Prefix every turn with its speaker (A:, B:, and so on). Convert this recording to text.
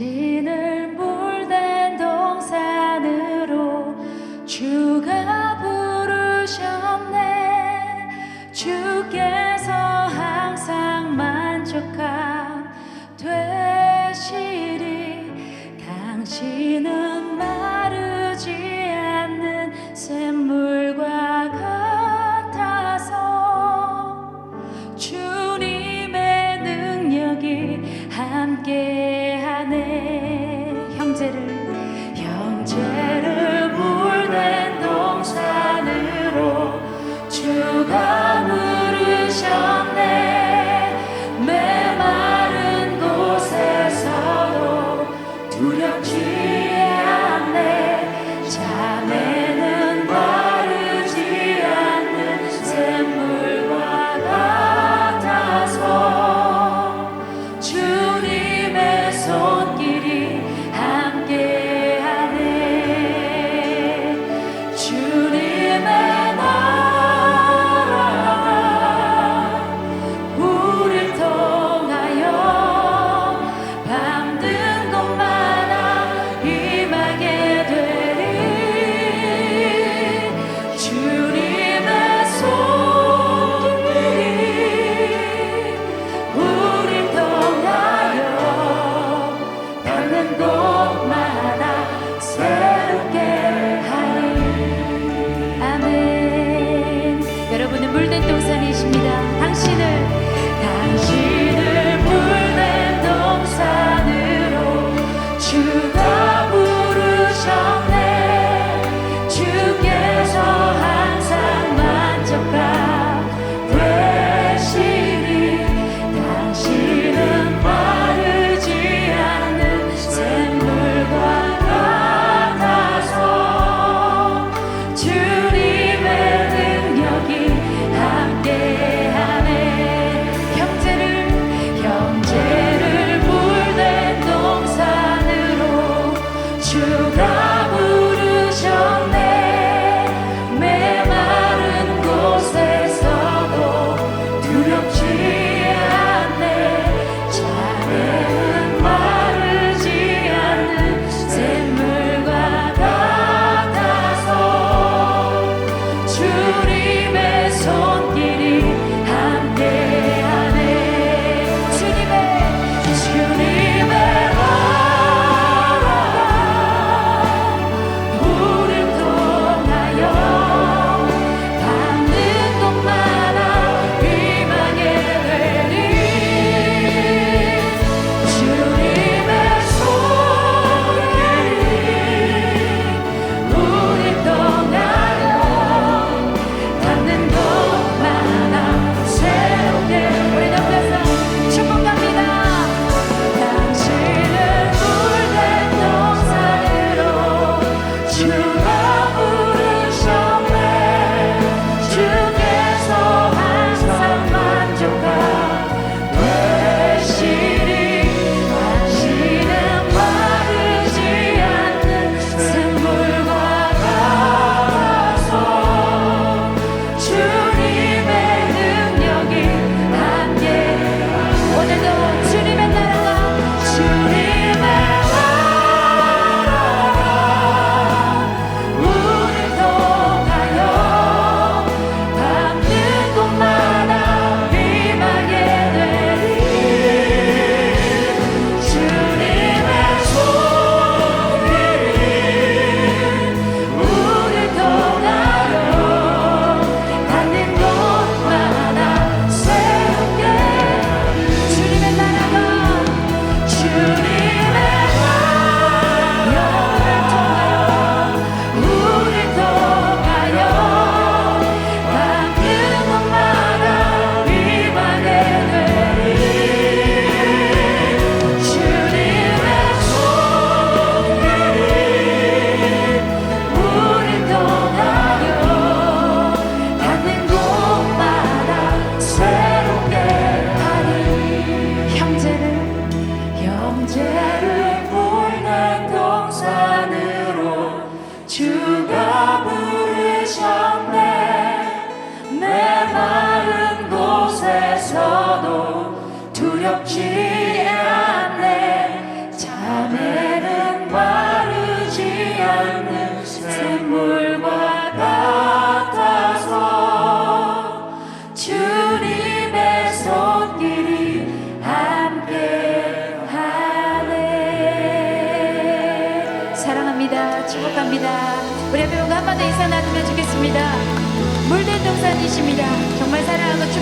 A: 지는 두 두렵지 않네. 자네는 마르지 않는 샘물과 같아서 주님의 손길이 함께하네. 사랑합니다. 축복합니다. 우리 앞에 한번더 인사 나누면 좋겠습니다. 물된 동산이십니다. 정말 사랑하고 축